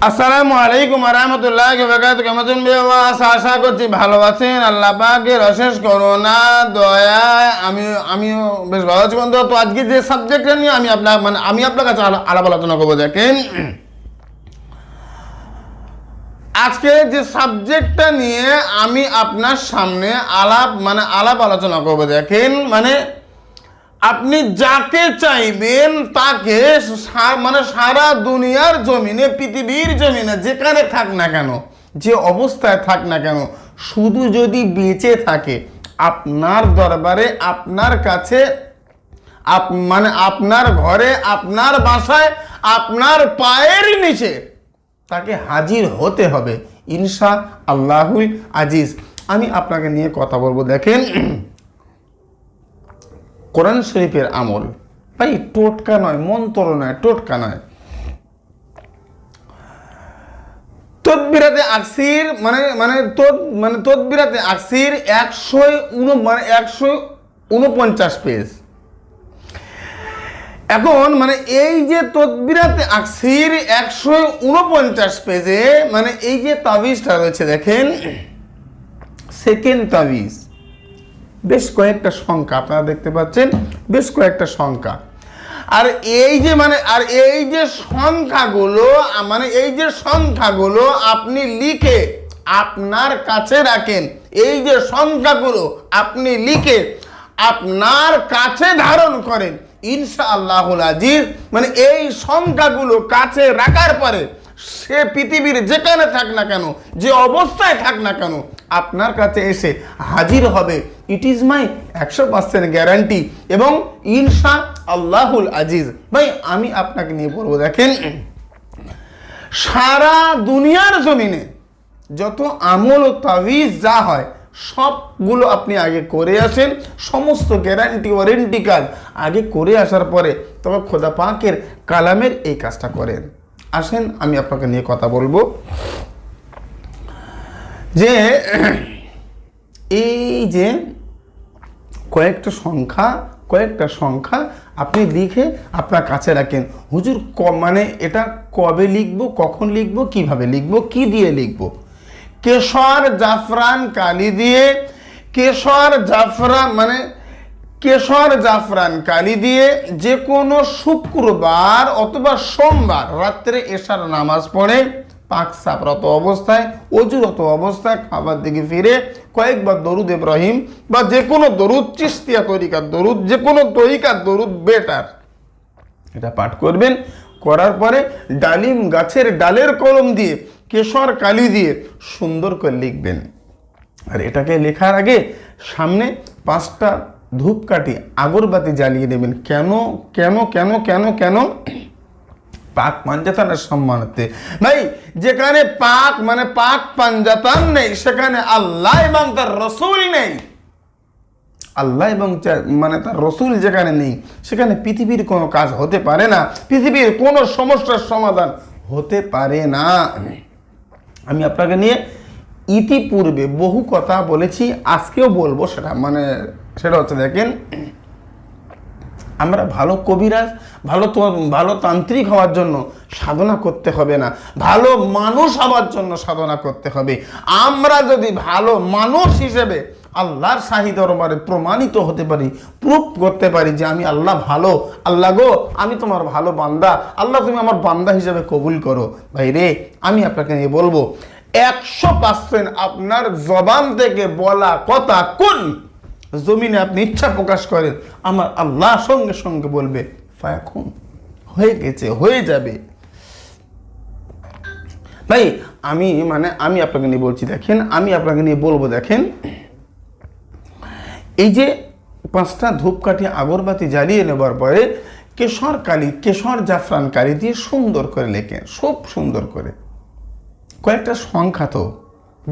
আসসালামু আলাইকুম রহমতুল্লাহ বেকাত কেমন আশা করছি ভালো আছেন। আল্লাহ অশেষ করোনা দয়া, আমি, আমিও বেশ ভালো আছি বন্ধু। তো আজকে যে সাবজেক্টটা নিয়ে আমি আপনার মানে আমি আপনার কাছে আলা- আলাপ আলোচনা করব, দেখেন। আজকে যে সাবজেক্টটা নিয়ে আমি আপনার সামনে আলাপ মানে আলাপ আলোচনা করব, দেখেন। মানে আপনি যাকে চাইবেন তাকে মানে সারা দুনিয়ার জমিনে, পৃথিবীর জমিনে, যেখানে থাক না কেন, যে অবস্থায় থাক না কেন, শুধু যদি বেঁচে থাকে, আপনার দরবারে, আপনার কাছে, আপ মানে আপনার ঘরে, আপনার বাসায়, আপনার পায়ের নিচে, তাকে হাজির হতে হবে। ইনশা আল্লাহুল আজিজ। আমি আপনাকে নিয়ে কথা বলব। দেখেন কোরআন শরীফের আমল, ভাই, টোটকা নয়, মন্ত্র নয়, টোটকা নয়। তদবিরাতে আকসির মানে মানে তদ মানে তদবিরাতে আকসির একশো উন মানে একশো উনপঞ্চাশ পেজ। এখন মানে এই যে তদবিরাতে আকসির একশো উনপঞ্চাশ পেজে মানে এই যে তাবিজটা রয়েছে, দেখেন, সেকেন্ড তাবিজ। বেশ কয়েকটা সংখ্যা, আপনারা দেখতে পাচ্ছেন, বেশ কয়েকটা সংখ্যা। আর এই যে মানে আর এই যে সংখ্যাগুলো মানে এই যে সংখ্যাগুলো আপনি লিখে আপনার কাছে রাখেন, এই যে সংখ্যাগুলো আপনি লিখে আপনার কাছে ধারণ করেন ইনশা আল্লাহুল আজিজ মানে এই সংখ্যাগুলো কাছে রাখার পরে সে পৃথিবীর যেখানে থাক না কেন, যে অবস্থায় থাক না কেন, আপনার কাছে এসে হাজির হবে। ইট ইজ মাই একশো পার্সেন্ট গ্যারান্টি এবং ইনশা আল্লাহুল আজিজ। ভাই, আমি আপনাকে নিয়ে বলব, দেখেন, সারা দুনিয়ার জমিনে যত আমল ও তাবিজ যা হয়, সবগুলো আপনি আগে করে আসেন। সমস্ত গ্যারান্টি ওয়ারেন্টি কাজ আগে করে আসার পরে তবে খোদা পাকের কালামের এই কাজটা করেন। আসেন, আমি আপনাকে নিয়ে কথা বলব। যে, এই যে কয়েকটা সংখ্যা কয়েকটা সংখ্যা আপনি লিখে আপনার কাছে রাখেন। হুজুর, ক মানে এটা কবে লিখব, কখন লিখব, কীভাবে লিখব, কি দিয়ে লিখব? কেশর, জাফরান, কালি দিয়ে, কেশর জাফরান মানে কেশর জাফরান কালি দিয়ে যে কোনো শুক্রবার অথবা সোমবার রাত্রে এশার নামাজ পড়ে, পাক সাপরত অবস্থায়, অজুরত অবস্থায় খাবার দিকে ফিরে কয়েকবার দরুদ ইব্রাহিম বা যে কোনো দরুদ চিস্তিয়া তরিকার দরুদ, যে কোনো তরিকার দরুদ বেটার। এটা পাঠ করবেন। করার পরে ডালিম গাছের ডালের কলম দিয়ে, কেশর কালি দিয়ে সুন্দর করে লিখবেন। আর এটাকে লেখার আগে সামনে পাঁচটা ধূপকাঠি আগরবাতি জ্বালিয়ে দেবেন। কেন কেন কেন কেন কেন? পাক পাঞ্জাতানের সম্মানার্থে। ভাই, যেখানে পাক মানে পাক পাঞ্জাতান নেই, সেখানে আল্লাহ এবং তার রসুল নেই। আল্লাহ এবং মানে তার রসুল যেখানে নেই, সেখানে পৃথিবীর কোনো কাজ হতে পারে না। পৃথিবীর কোনো সমস্যার সমাধান হতে পারে না। আমি আপনাকে নিয়ে ইতিপূর্বে বহু কথা বলেছি, আজকেও বলব সেটা মানে সেটা হচ্ছে দেখেন, আমরা ভালো কবিরাজ, ভালো ভালো তান্ত্রিক হওয়ার জন্য সাধনা করতে হবে না, ভালো মানুষ হওয়ার জন্য সাধনা করতে হবে। আমরা যদি ভালো মানুষ হিসেবে আল্লাহর শাহী দরবারে প্রমাণিত হতে পারি প্রুফ করতে পারি যে আমি আল্লাহ ভালো, আল্লাহ গো, আমি তোমার ভালো বান্দা, আল্লাহ তুমি আমার বান্দা হিসেবে কবুল করো। ভাই রে আমি আপনাকে নিয়ে বলব একশো পার্সেন্ট আপনার জবান থেকে বলা কথা কোন? জমিনে আপনি ইচ্ছা প্রকাশ করেন, আমার আল্লাহ সঙ্গে সঙ্গে বলবে, ফায়াকুন, হয়ে গেছে, হয়ে যাবে। ভাই, আমি মানে আমি আপনাকে নিয়ে বলছি, দেখেন, আমি আপনাকে নিয়ে বলব, দেখেন, এই যে পাঁচটা ধূপকাঠি আগরবাতি জ্বালিয়ে নেবার পরে কেশর কালি কেশর জাফরান কালি দিয়ে সুন্দর করে লেখেন খুব সুন্দর করে। কয়েকটা সংখ্যা তো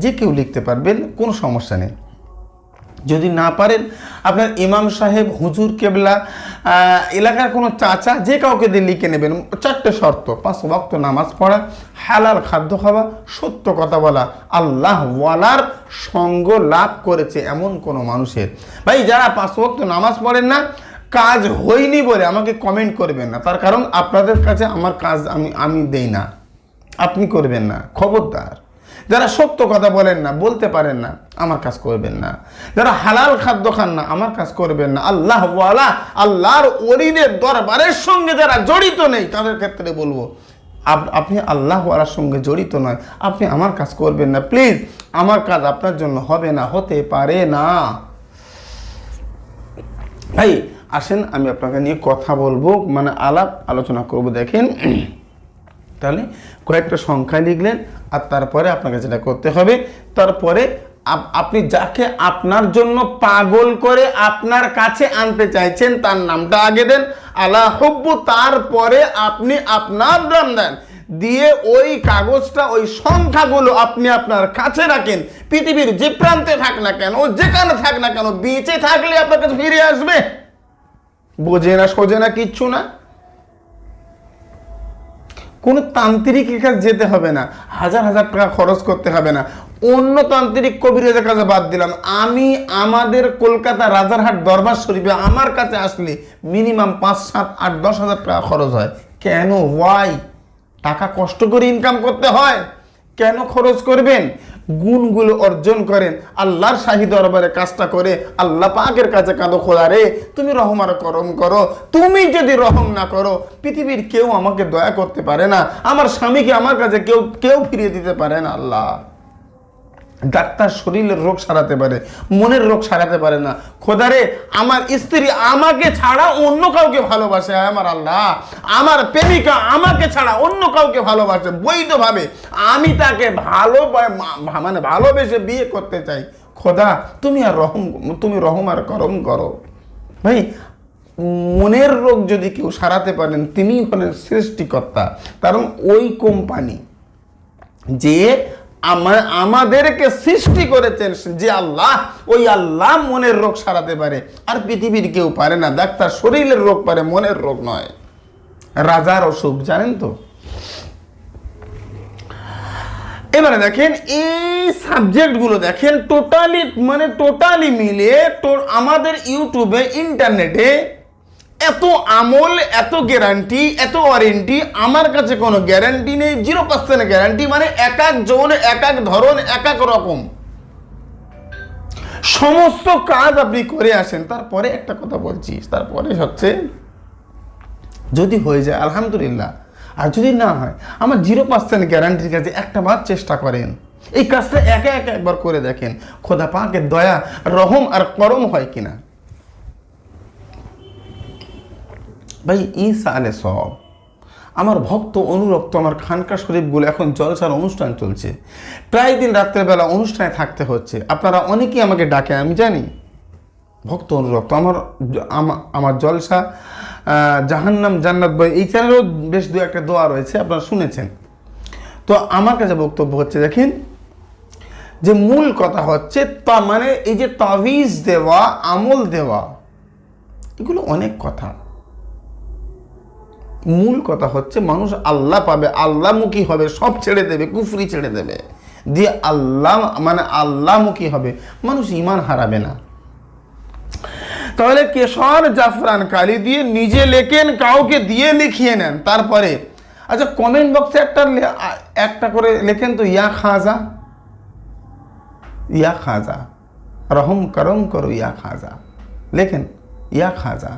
যে কেউ লিখতে পারবেন, কোনো সমস্যা নেই। যদি না পারেন, আপনার ইমাম সাহেব, হুজুর, কেবলা এলাকার কোনো চাচা, যে কাউকে দিয়ে লিখে নেবেন, চারটে শর্ত। পাঁচ ওয়াক্ত নামাজ পড়া, হালাল খাদ্য খাওয়া, সত্য কথা বলা। আল্লাহ ওয়ালার সঙ্গ লাভ করেছে এমন কোনো মানুষের। ভাই, যারা পাঁচ ওয়াক্ত নামাজ পড়েন না, কাজ হয়নি বলে আমাকে কমেন্ট করবেন না। তার কারণ আপনাদের কাছে আমার কাজ আমি আমি দেই না। আপনি করবেন না, খবরদার। যারা সত্য কথা বলেন না, বলতে পারেন না, আমার কাজ করবেন না। যারা হালাল খাদ্য খান না, আমার কাজ করবেন না। আল্লাহ ওয়ালা, আল্লাহর অলিদের দরবারের সঙ্গে যারা জড়িত নেই, তাদের ক্ষেত্রে বলব, আপ- আপনি আল্লাহ ওয়ালার সঙ্গে জড়িত নয়, আপনি আমার কাজ করবেন না। প্লিজ, আমার কাজ আপনার জন্য হবে না, হতে পারে না। ভাই, আসেন, আমি আপনাকে নিয়ে কথা বলব মানে আলাপ আলোচনা করব, দেখেন। তাহলে কয়েকটা সংখ্যা লিখলেন আর তারপরে আপনাকে যেটা করতে হবে, তারপরে আপনি যাকে আপনার জন্য পাগল করে আপনার কাছে আনতে চাইছেন, তার নামটা আগে দেন। আলা হব্বু, তারপরে আপনি আপনার নাম দেন। দিয়ে ওই কাগজটা, ওই সংখ্যাগুলো আপনি আপনার কাছে রাখেন। পৃথিবীর যে প্রান্তে থাক না কেন, যেখানে থাক না কেন, বেঁচে থাকলে আপনার কাছে ফিরে আসবে। বোঝে না, সোজে না, কিচ্ছু না। কোনো তান্ত্রিকের কাছে যেতে হবে না। হাজার হাজার টাকা খরচ করতে হবে না। অন্য তান্ত্রিক কবিরাজের কাছে বাদ দিলাম। আমি আমাদের কলকাতা রাজারহাট দরবার শরীফে আমার কাছে আসলে মিনিমাম পাঁচ, সাত, আট, দশ হাজার টাকা খরচ হয়। কেন? ওয়াই টাকা কষ্ট করে ইনকাম করতে হয়। কেন খরচ করবেন? গুণগুলো অর্জন করেন। আল্লাহর শাহী দরবারে কাজটা করে আল্লাহ পাকের কাছে কাঁদো খোলা রে, তুমি রহম আর করম করো। তুমি যদি রহম না করো, পৃথিবীর কেউ আমাকে দয়া করতে পারে না। আমার স্বামীকে আমার কাছে কেউ কেউ ফিরিয়ে দিতে পারে না, আল্লাহ। ডাক্তার শরীরের রোগ সারাতে পারে, মনের রোগ সারাতে পারে না। খোদারে, আমার স্ত্রী আমাকে ছাড়া অন্য কাউকে ভালোবাসে আমার আল্লাহ। আমার প্রেমিকা আমাকে ছাড়া অন্য কাউকে ভালোবাসে, বৈধভাবে। আমি তাকে ভালো মানে ভালোবেসে বিয়ে করতে চাই। খোদা, তুমি আর রহম, তুমি রহম আর করম করো। ভাই, মনের রোগ যদি কেউ সারাতে পারেন তিনি হলেন সৃষ্টিকর্তা। কারণ ওই কোম্পানি যে আমাদেরকে সৃষ্টি করেছেন যে আল্লাহ, ওই আল্লাহ মনের রোগ সারাতে পারে। আর পৃথিবীর কেউ পারে না। ডাক্তার শরীরের রোগ পারে, মনের রোগ নয়। রাজার অসুখ, জানেন তো? এবারে দেখেন, এই সাবজেক্টগুলো দেখেন টোটালি মানে টোটালি মিলে আমাদের ইউটিউবে, ইন্টারনেটে এত আমল, এত গ্যারান্টি এত ওয়ারেন্টি আমার কাছে কোনো গ্যারান্টি নেই জিরো পার্সেন্ট গ্যারান্টি মানে এক এক জন, এক এক ধরন, এক এক রকম। সমস্ত কাজ আপনি করে আসেন, তারপরে একটা কথা বলছি, তারপরে হচ্ছে, যদি হয়ে যায়, আলহামদুলিল্লাহ। আর যদি না হয়, আমার জিরো পার্সেন্ট গ্যারান্টির কাছে একটা বার চেষ্টা করেন। এই কাজটা একে একে একবার করে দেখেন। খোদা পাকের দয়া, রহম আর করম হয় কিনা? ভাই ই সালে সব আমার ভক্ত অনুরক্ত আমার খানকা শরীফগুলো এখন জলসার অনুষ্ঠান চলছে। প্রায় দিন রাত্রেবেলা অনুষ্ঠানে থাকতে হচ্ছে। আপনারা অনেকেই আমাকে ডাকে, আমি জানি। ভক্ত অনুরক্ত, আমার আমার জলসা জাহান্নাম, জান্নাত বই, এই চ্যানেলেও বেশ দু একটা দোয়া রয়েছে, আপনারা শুনেছেন। তো আমার কাছে বক্তব্য হচ্ছে, দেখেন, যে মূল কথা হচ্ছে, তা মানে এই যে তাবিজ দেওয়া, আমল দেওয়া, এগুলো অনেক কথা। মূল কথা হচ্ছে মানুষ আল্লাহ পাবে, আল্লাহমুখী হবে, সব ছেড়ে দেবে, কুফরি ছেড়ে দেবে। দিয়ে আল্লাহ মানে আল্লাহমুখী হবে, মানুষ ইমান হারাবে না। তাহলে কেশর জাফরান কালি দিয়ে নিজে লেখেন, কাউকে দিয়ে লিখিয়ে নেন। তারপরে আচ্ছা কমেন্ট বক্সে একটা একটা করে লেখেন তো, ইয়া খাজা। ইয়া খাজা। রহম করম করো, ইয়া খাজা। লেখেন, ইয়া খাজা।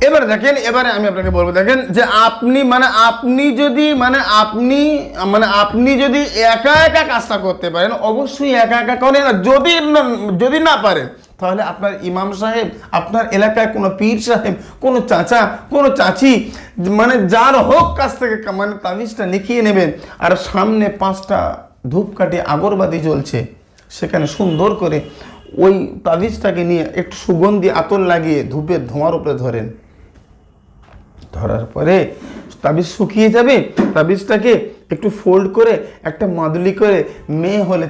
এবারে দেখেন, এবারে আমি আপনাকে বলব, দেখেন যে আপনি মানে আপনি যদি মানে আপনি মানে আপনি যদি একা একা কাজটা করতে পারেন, অবশ্যই একা একা করেন। আর যদি না- যদি না পারেন, তাহলে আপনার ইমাম সাহেব, আপনার এলাকায় কোনো পীর সাহেব, কোনো চাচা, কোনো চাচি মানে যার হোক কাছ থেকে মানে তাবিজটা লিখিয়ে নেবেন। আর সামনে পাঁচটা ধূপকাঠি আগরবাতি জ্বলছে, সেখানে সুন্দর করে ওই তাবিজটাকে নিয়ে একটু সুগন্ধি আতর লাগিয়ে ধূপের ধোঁয়ার উপরে ধরেন। ধরার পরে তাবিজ শুকিয়ে যাবে। তাবিজটাকে একটু ফোল্ড করে একটা মাদুলি করে মেয়ে হলে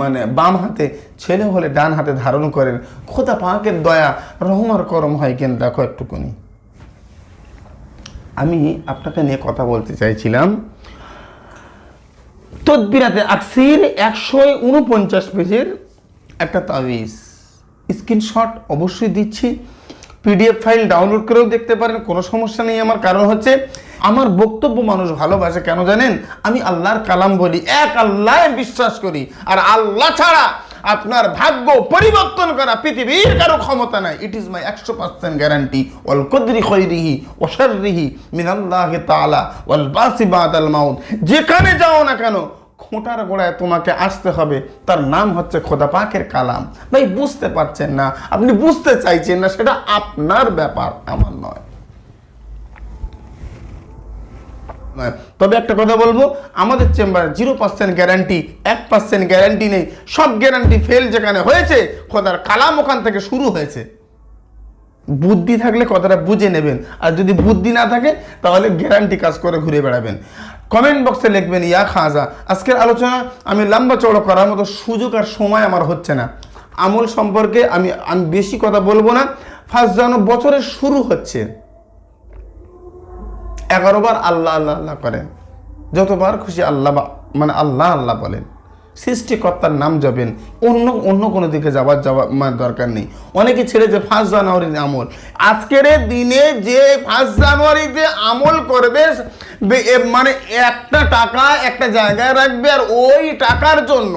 মানে বাম হাতে, ছেলে হলে ডান হাতে ধারণ করেন। খোদা পাকের দয়া রহমার করম হয় কেন দেখো একটুকুনি আমি আপনাকে নিয়ে কথা বলতে চাইছিলাম। তদবিরাতে আকসির একশো উনপঞ্চাশ পেজের একটা তাবিজ। স্ক্রিনশট অবশ্যই দিচ্ছি। পিডিএফ ফাইল ডাউনলোড করেও দেখতে পারেন, কোনো সমস্যা নেই। আমার কারণ হচ্ছে, আমার বক্তব্য মানুষ ভালোবাসে, কেন জানেন? আমি আল্লাহর কালাম বলি, এক আল্লাহ বিশ্বাস করি। আর আল্লাহ ছাড়া আপনার ভাগ্য পরিবর্তন করা পৃথিবীর কারও ক্ষমতা নাই। ইট ইজ মাই একশো পার্সেন্ট গ্যারান্টি ওয়াল কদরি খৈরিহি ওশারিহি মিনাল্লাহ তাআলা ওয়াল বাসি বাদাল মাউত। যেখানে যাও না কেন খোঁটার গোড়ায় তোমাকে আসতে হবে। তার নাম হচ্ছে খোদা পাকের কালাম। ভাই, বুঝতে পারছেন না? আপনি বুঝতে চাইছেন না, সেটা আপনার ব্যাপার, আমার নয়। তবে একটা কথা বলব, আমাদের চেম্বার জিরো পার্সেন্ট গ্যারান্টি এক পার্সেন্ট গ্যারান্টি নেই। সব গ্যারান্টি ফেল যেখানে হয়েছে, খোদার কালাম ওখান থেকে শুরু হয়েছে। বুদ্ধি থাকলে কথাটা বুঝে নেবেন। আর যদি বুদ্ধি না থাকে, তাহলে গ্যারান্টি কাজ করে ঘুরে বেড়াবেন। কমেন্ট বক্সে লিখবেন, ইয়া খাজা, আজকের আলোচনা আমি লম্বা চড়ো করার মতো সুযোগ আর সময় আমার হচ্ছে না। আমল সম্পর্কে আমি আমি বেশি কথা বলব না। ফার্স্ট যেন বছরের শুরু হচ্ছে। এগারো বার আল্লাহ আল্লাহ আল্লাহ করেন। যতবার খুশি আল্লাহ মানে আল্লাহ আল্লাহ বলেন। সৃষ্টিকর্তার নাম যাবেন অন্য অন্য কোনো দিকে যাওয়ার যাওয়ার মানে দরকার নেই। অনেকে ছেড়ে যে ফার্স্ট জানুয়ারির আমল। আজকের দিনে যে ফার্স্ট জানুয়ারিতে আমল করবে মানে একটা টাকা একটা জায়গায় রাখবে আর ওই টাকার জন্য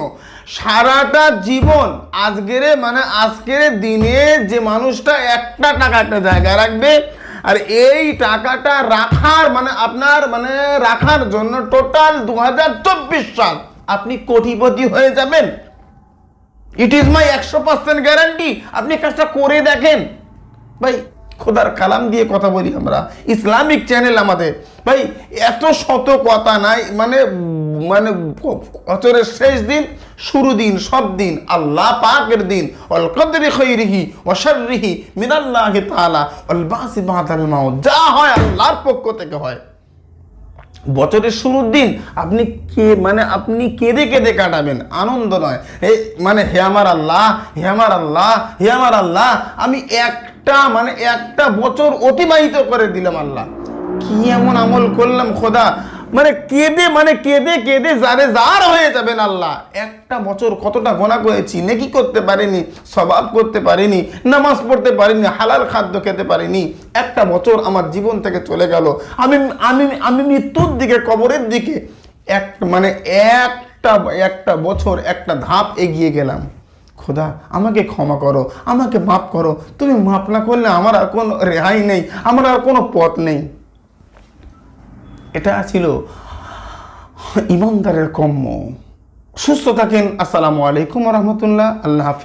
সারাটা জীবন আজকের মানে আজকের দিনে যে মানুষটা একটা টাকা একটা জায়গায় রাখবে আর এই টাকাটা রাখার মানে আপনার মানে রাখার জন্য টোটাল দু হাজার চব্বিশ সাল আপনি কোটিপতি হয়ে যাবেন। ইট ইজ মাই একশো পার্সেন্ট গ্যারান্টি আপনি কাজটা করে দেখেন। ভাই, খোদার কালাম দিয়ে কথা বলি আমরা। ইসলামিক চ্যানেল আমাদের। ভাই, এত শত কথা নাই। মানে মানে বছরের শেষ দিন, শুরু দিন, সব দিন। আল্লাহ পাকের দিন। অল কদরি খৈরিহি ওয়াশাররিহি মিনাল্লাহি তাআলা। অল বাসি মাউত যা হয় আল্লাহর পক্ষ থেকে হয়। বছরের শুরুর দিন আপনি কে মানে আপনি কেঁদে কেঁদে কাটাবেন, আনন্দ নয়। এই মানে হে আমার আল্লাহ, হে আমার আল্লাহ, হে আমার আল্লাহ, আমি একটা মানে একটা বছর অতিবাহিত করে দিলাম আল্লাহ। কি এমন আমল করলাম খোদা? মানে কেঁদে মানে কেঁদে কেঁদে যারে যার হয়ে যাবেন আল্লাহ। একটা বছর কতটা গোনা করেছি, নেকি করতে পারিনি, স্বভাব করতে পারিনি, নামাজ পড়তে পারিনি, হালাল খাদ্য খেতে পারিনি। একটা বছর আমার জীবন থেকে চলে গেল। আমি আমি আমি মৃত্যুর দিকে, কবরের দিকে এক মানে একটা একটা বছর, একটা ধাপ এগিয়ে গেলাম। খোদা, আমাকে ক্ষমা করো, আমাকে মাফ করো। তুমি মাফ না করলে আমার আর কোনো রেহাই নেই, আমার আর কোনো পথ নেই। এটা ছিল ইমানদারের কম্য সুস্থ থাকেন। আসসালামু আলাইকুম রহমতুল্লাহ। আল্লাহ হাফিজ।